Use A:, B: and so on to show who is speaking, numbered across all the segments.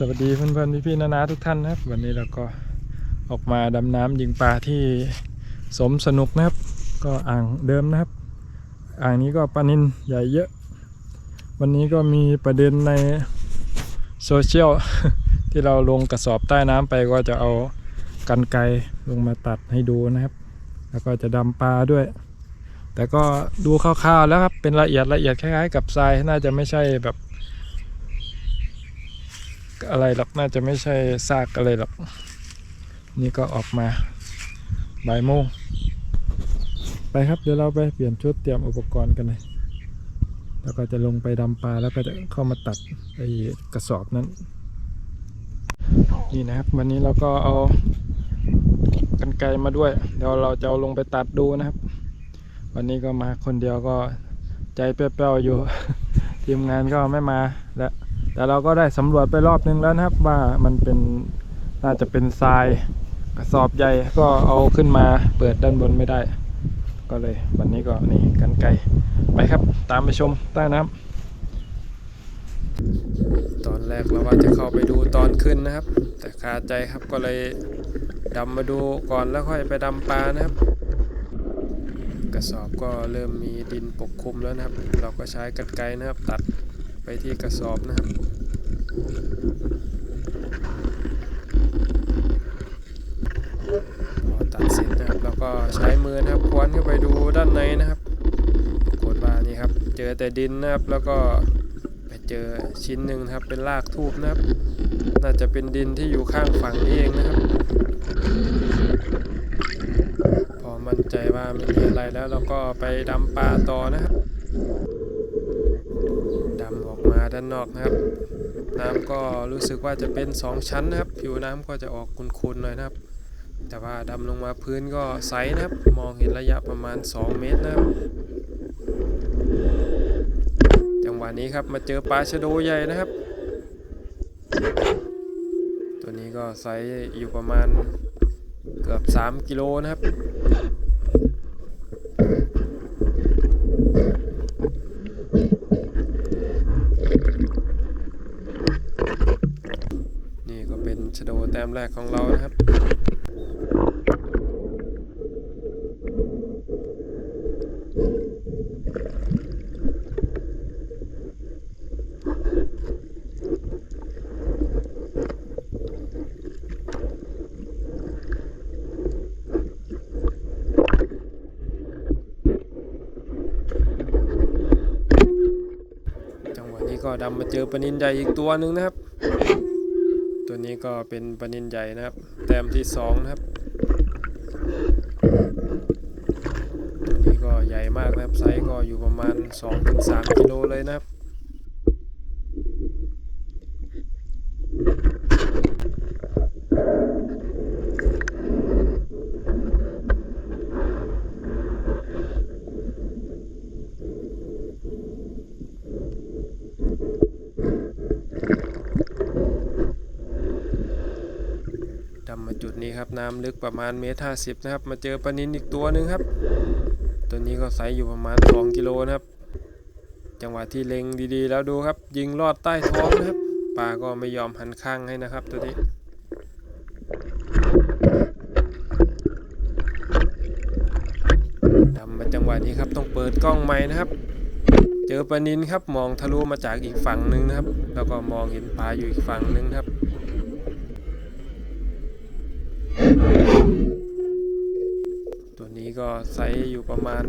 A: สวัสดีเพื่อนๆพี่ๆนานาทุกท่านนะครับ วันนี้เราก็ออกมาดำน้ำยิงปลาที่สมสนุกนะครับ ก็อ่างเดิมนะครับ อ่างนี้ก็ปลานินใหญ่เยอะ วันนี้ก็มีประเด็นในโซเชียลที่เราลงกระสอบใต้น้ำไปก็จะเอากันไกลงมาตัดให้ดูนะครับ แล้วก็จะดำปลาด้วย แต่ก็ดูคร่าวๆแล้วครับเป็นละเอียดละเอียดคล้ายๆ กับทรายน่าจะไม่ใช่แบบ อะไรหรอกน่าจะไม่ใช่ซากอะไรหรอก นี่ก็ออกมาบ่ายโมงไปครับเดี๋ยวเราไปเปลี่ยนชุดเตรียมอุปกรณ์กันเลยแล้วก็จะลงไปดำปลาแล้วก็จะเข้ามาตัดไอ้กระสอบนั้น นี่นะครับ วันนี้เราก็เอากันไกรมาด้วย เดี๋ยวเราจะเอาลงไปตัดดูนะครับ วันนี้ก็มาคนเดียวก็ใจเปรี้ยวๆอยู่ ทีมงานก็ไม่มาแล้ว แต่เราก็ได้สำรวจไปรอบนึงแล้วนะครับ ว่ามันเป็นน่าจะเป็นทรายกระสอบใหญ่ก็เอาขึ้นมาเปิดด้านบนไม่ได้ ก็เลยวันนี้ก็นี่กันไกลไปครับ ตามไปชมใต้น้ำตอนแรกเราว่าจะเข้าไปดูตอนขึ้นนะครับ แต่คาใจครับก็เลยดำมาดูก่อนแล้วค่อยไปดำปลานะครับ กระสอบก็เริ่มมีดินปกคลุมแล้วนะครับ เราก็ใช้กันไกรนะครับ ตัดไปที่กระสอบนะครับ ตัดเสร็จนะครับเราก็ใช้มือนะครับควนเข้าไปดูด้านในนะครับปรากฏว่านี่ครับ เจอแต่ดินนะครับแล้วก็ไปเจอชิ้นหนึ่งนะครับเป็นรากทูบนะครับ น่าจะเป็นดินที่อยู่ข้างฝั่งนี้เองนะครับ พอมั่นใจว่าไม่มีอะไรแล้วเราก็ไปดำปลาต่อนะครับดำออกมาด้านนอกนะครับ น้ำก็รู้สึกว่าจะเป็น 2 ชั้นนะครับ ผิวน้ำก็จะออกคุนๆหน่อยนะครับ แต่ว่าดำลงมาพื้นก็ใสนะครับ มองเห็นระยะประมาณ 2 เมตรนะครับจังหวะนี้ครับมาเจอปลาชะโดใหญ่นะครับ ตัวนี้ก็ไซส์อยู่ประมาณเกือบ 3 กิโลนะครับ นี่ก็เป็นชะโด แรกของเรานะครับ จังหวะนี้ก็ดำมาเจอปลานินใหญ่อีกตัวหนึ่งนะครับ ตัวนี้ก็เป็นปลานินใหญ่นะครับ แต้มที่สองนะครับ ตัวนี้ก็ใหญ่มากนะครับ ไซส์ก็อยู่ประมาณ2-3กิโลเลยนะครับ จุดนี้ครับน้ำลึกประมาณเมตรห้าสิบนะครับ มาเจอปลานินอีกตัวหนึ่งครับ ตัวนี้ก็ไซส์อยู่ประมาณ 2 กิโลนะครับ จังหวะที่เล็งดีๆ แล้วดูครับ ยิงลอดใต้ท้องนะครับปลาก็ไม่ยอมหันข้างให้นะครับ ตัวนี้ดำมาจังหวะนี้ครับต้องเปิดกล้องใหม่นะครับเจอปลานินครับมองทะลุมาจากอีกฝั่งหนึ่งนะครับ แล้วก็มองเห็นปลาอยู่อีกฝั่งหนึ่งครับ ตัวนี้ก็ไซส์อยู่ประมาณ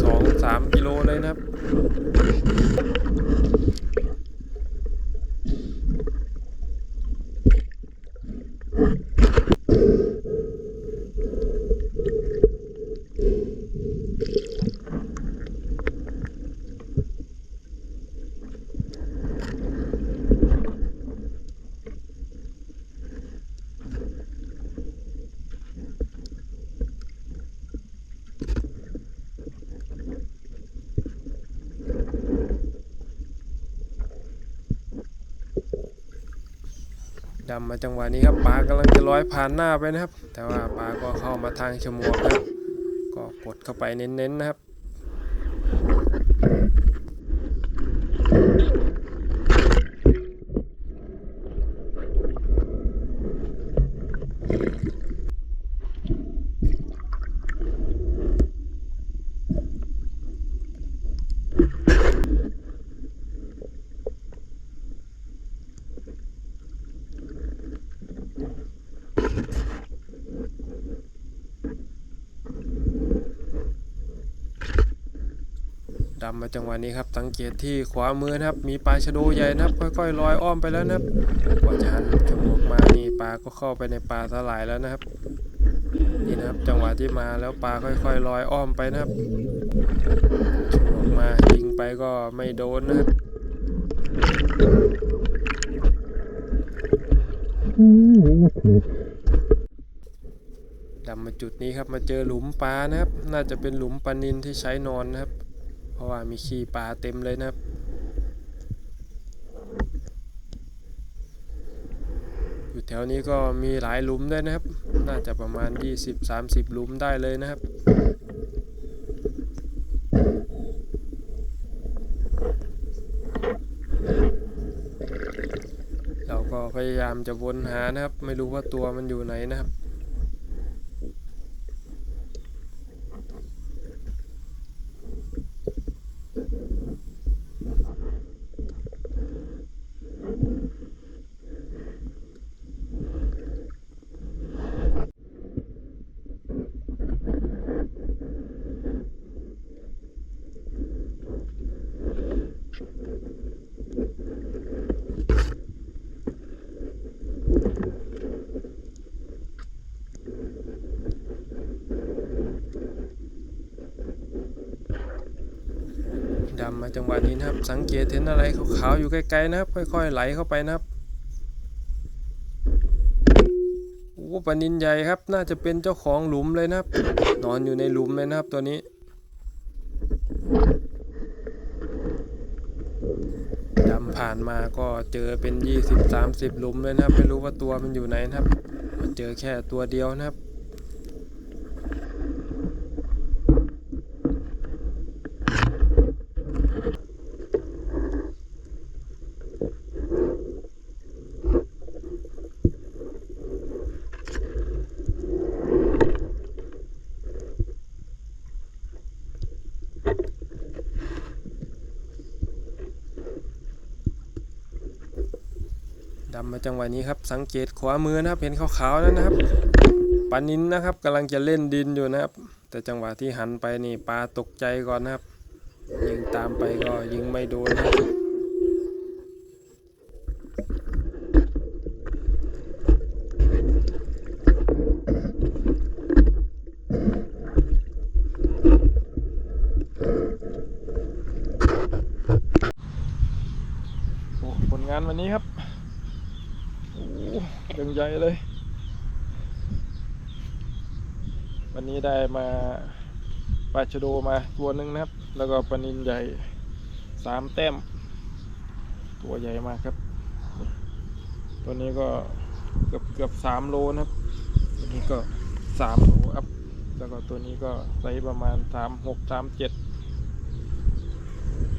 A: 2-3 กิโลเลยนะครับ ดำมาจังหวะนี้ครับปลากำลังจะลอยผ่านหน้าไปนะครับ แต่ว่าปลาก็เข้ามาทางชมวกครับก็กดเข้าไปเน้นๆนะครับ ดำ
B: มาจังหวะนี้ครับ สังเกตที่ขวามือนะครับ มีปลาชะโดใหญ่นะครับ ค่อยๆลอยอ้อมไปแล้วนะครับกว่าจะหันจมูกมานี่ปลาก็เข้าไปในปลาสลายแล้วนะครับ นี่นะครับจังหวะที่มาแล้วปลาค่อยๆลอยอ้อมไปนะครับจมูกมายิงไปก็ไม่โดนนะครับอืม ดำมาจุดนี้ครับมาเจอหลุมปลานะครับ น่าจะเป็นหลุมปลานินที่ใช้นอนนะครับ เพราะว่ามีขี้ปลาเต็มเลยนะครับ อยู่แถวนี้ก็มีหลายหลุมด้วยนะครับ น่าจะประมาณ 20-30 หลุมได้เลยนะครับเราก็พยายามจะวนหานะครับ ไม่รู้ว่าตัวมันอยู่ไหนนะครับ ดำ มาจังหวะนี้นะครับ สังเกตเห็นอะไรขาวๆอยู่ไกล้ๆนะครับ ค่อย ๆ ไหลเข้าไปนะครับโอ้ปลานินใหญ่ครับ น่าจะเป็นเจ้าของหลุมเลยนะครับ นอนอยู่ในหลุมเลยนะครับตัวนี้ดำผ่านมาก็เจอเป็น 20-30 หลุมเลยนะครับ ไม่รู้ว่าตัวมันอยู่ไหนนะครับมาเจอแค่ตัวเดียวนะครับ ดำมาจังหวะนี้ครับ สังเกตขวามือนะครับเห็นขาวๆนั่นนะครับปลานินนะครับกำลังจะเล่นดินอยู่นะครับ แต่จังหวะที่หันไปนี่ปลาตกใจก่อนนะครับ ยิงตามไปก็ยิงไม่โดนนะ
A: โอ้ผลงานวันนี้ครับ ใหญ่เลย วันนี้ได้มาปลาชโดมาตัวหนึ่งนะครับ แล้วก็ปลานินใหญ่สามแต้ม ตัวใหญ่มากครับ ตัวนี้ก็เกือบเกือบสามโลนะครับ ตัวนี้ก็สามโลอัพแล้วก็ตัวนี้ก็ไซส์ประมาณสามหกสามเจ็ด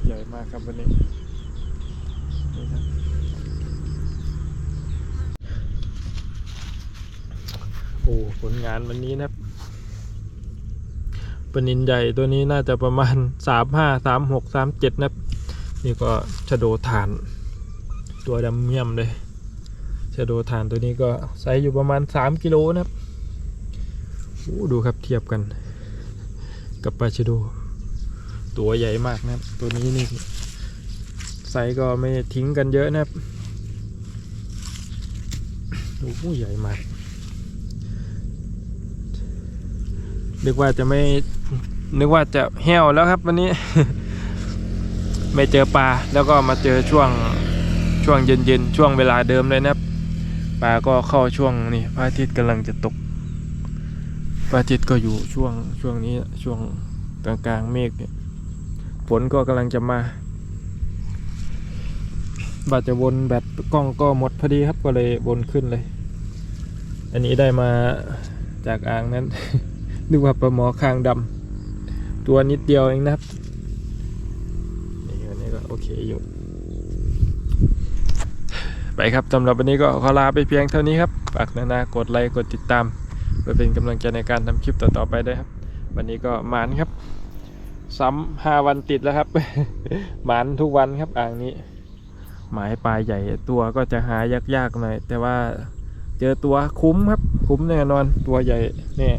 A: ใหญ่มากครับวันนี้นี่ครับ โอ้ผลงานวันนี้นะครับปลานินใหญ่ตัวนี้น่าจะประมาณสามห้าสามหกสามเจ็ดนะครับ นี่ก็ชะโดฐาน ตัวดำเมี่ยมเลยชะโดฐานตัวนี้ก็ไซส์อยู่ประมาณสามกิโลนะครับโอ้ดูครับเทียบกัน กับปลาชะโด ตัวใหญ่มากนะครับ ตัวนี้นี่ไซส์ก็ไม่ทิ้งกันเยอะนะครับโอ้ใหญ่มาก นึกว่าจะไม่นึกว่าจะแห้วแล้วครับวันนี้ ไม่เจอปลาแล้วก็มาเจอช่วงช่วงเย็นๆช่วงเวลาเดิมเลยนะครับปลาก็เข้าช่วงนี่พระอาทิตย์กำลังจะตกพระอาทิตย์ก็อยู่ช่วงช่วงนี้ช่วงกลางๆเมฆเนี่ยฝนก็กำลังจะมาบัตรจะวนแบตกล้องก็หมดพอดีครับก็เลยวนขึ้นเลย อันนี้ได้มาจากอ่างนั้น นึกว่าปลาหมอคางดำตัวนิดเดียวเองนะครับนี่อันนี้ก็โอเคอยู่ ไปครับสำหรับวันนี้ก็ขอลาไปเพียงเท่านี้ครับฝากนานากดไลค์กดติดตามเพื่อเป็นกำลังใจในการทำคลิปต่อๆไปด้วยครับ วันนี้ก็หมานครับ ซ้ำห้าวันติดแล้วครับหมานทุกวันครับอ่างนี้ หมายปลาใหญ่ตัวก็จะหายากๆหน่อยแต่ว่าเจอตัวคุ้มครับ คุ้มแน่นอนตัวใหญ่เนี่ย